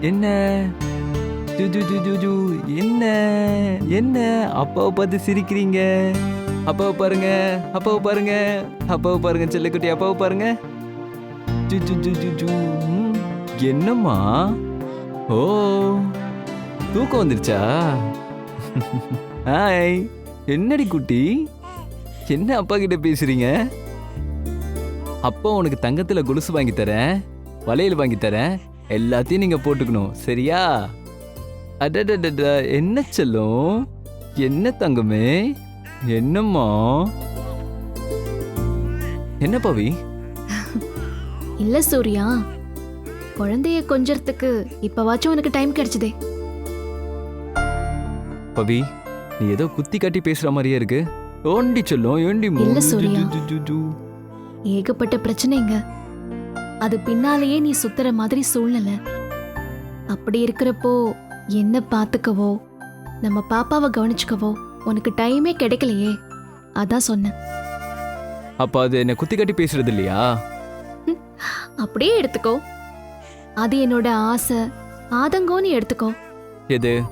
என்ன? ஜு, ஜு, ஜு, ஜு, ஜு. என்ன? என்ன? அப்பாவை பார்த்து சிரிக்கிறீங்க. அப்பாவை பாருங்க அப்பாவை பாருங்க அப்பாவை பாருங்க செல்லக்குட்டி அப்பாவை பாருங்க. ஜு, ஜு, ஜு, ஜு, ஜு. என்னம்மா? ஓ தூக்கம் வந்துருச்சா? ஹாய் என்னடி குட்டி? என்ன அப்பா கிட்ட பேசுறீங்க? அப்பா உனக்கு தங்கத்தில் கொலுசு வாங்கி தரேன் வளையல் வாங்கி தரேன் எல்லாத்தையும் நீங்க போட்டுக்கணும். சரியா? அடடடட என்ன செல்லம்? என்ன தங்கமே? என்னம்மா? என்ன பவி? இல்ல சூர்யா. குழந்தைய கொஞ்சறதுக்கு இப்பவாச்சும் உனக்கு டைம் கிடைச்சதே. பவி நீ ஏதோ குத்தி காட்டி பேசுற மாதிரியே இருக்கு. ஓண்டி செல்லம்? ஏண்டி? இல்ல சூர்யா. ஏகப்பட்ட பிரச்சனைங்க. அது பின்னாலேயே நீ சுத்துற மாதிரி சூழ்நிலை. அப்படி இருக்கிறப்போ என்ன பாத்துக்கவோ நம்ம பாப்பாவை கவனிச்சுக்கவோ உனக்கு டைமே கிடைக்கலையே. அதான் சொன்னேன். அப்ப அது என்ன குத்தி காட்டி பேசுறது இல்லையா? அப்படியே எடுத்துக்கோ. அது என்னோட ஆசை ஆதங்கோன்னு எடுத்துக்கோ. எது?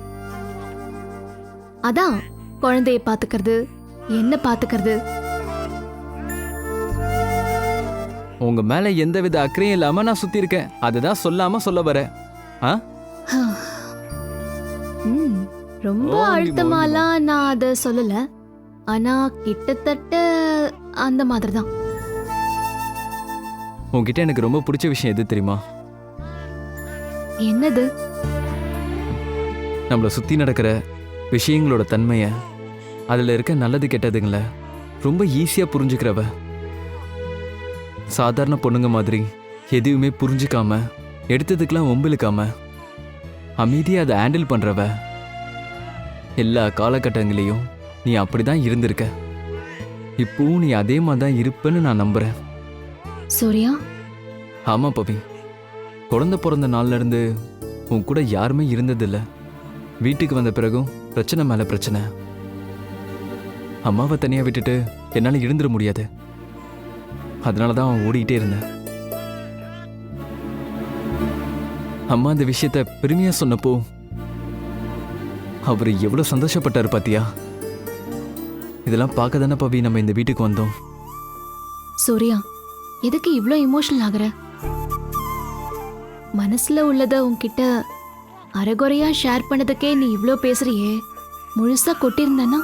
அதான் குழந்தைய பாத்துக்கிறது என்ன பாத்துக்கிறது. உங்க மேல எந்தவித அக்கறையும் இல்லாம நான் சுத்தி இருக்கேன். அதுதான் சொல்லாம சொல்ல வரேன் ஆ? ம், ரொம்ப ஓங்கி அழுத்தமாலாம் நான் அத சொல்லல. ஆனா கிட்டத்தட்ட அந்த மாதிரி தான் உன்கிட்ட எனக்கு ரொம்ப பிடிச்ச விஷயம் எது தெரியுமா? என்னது? நம்மளை சுத்தி நடக்கிற விஷயங்களோட தன்மைய அதுல இருக்க நல்லது கெட்டதுங்கள ரொம்ப ஈஸியா புரிஞ்சுக்கிறவ. சாதாரண பொண்ணுங்க மாதிரி எதையுமே புரிஞ்சுக்காம எடுத்ததுக்கெல்லாம் ஒம்பிழுக்காம அமைதியா அதை ஹேண்டில் பண்றவ எல்லா காலகட்டங்களையும் நீ அப்படிதான் இருந்திருக்க. இப்பவும் நீ அதே மாதிரி தான் இருப்பேன்னு நான் நம்புறேன். சூர்யா? ஆமா பவி. குழந்தை பிறந்த நாள்ல இருந்து உன் கூட யாருமே இருந்ததில்ல. வீட்டுக்கு வந்த பிறகும் பிரச்சனை மேல பிரச்சனை. அம்மாவை தனியா விட்டுட்டு என்னால இருந்துட முடியாது. அதனால தான் அவன் ஓடிக்கிட்டே இருந்தேன். அம்மா இந்த விஷயத்த பெருமையா சொன்னப்போ அவர் எவ்வளோ சந்தோஷப்பட்டார் பாத்தியா? இதெல்லாம் பார்க்க தானே பவி நம்ம இந்த வீட்டுக்கு வந்தோம். சூர்யா எதுக்கு இவ்வளோ இமோஷனல் ஆகுற? மனசுல உள்ளத உன்கிட்ட அரைகுறையா ஷேர் பண்ணதுக்கே நீ இவ்வளோ பேசுறியே. முழுசா கொட்டியிருந்தனா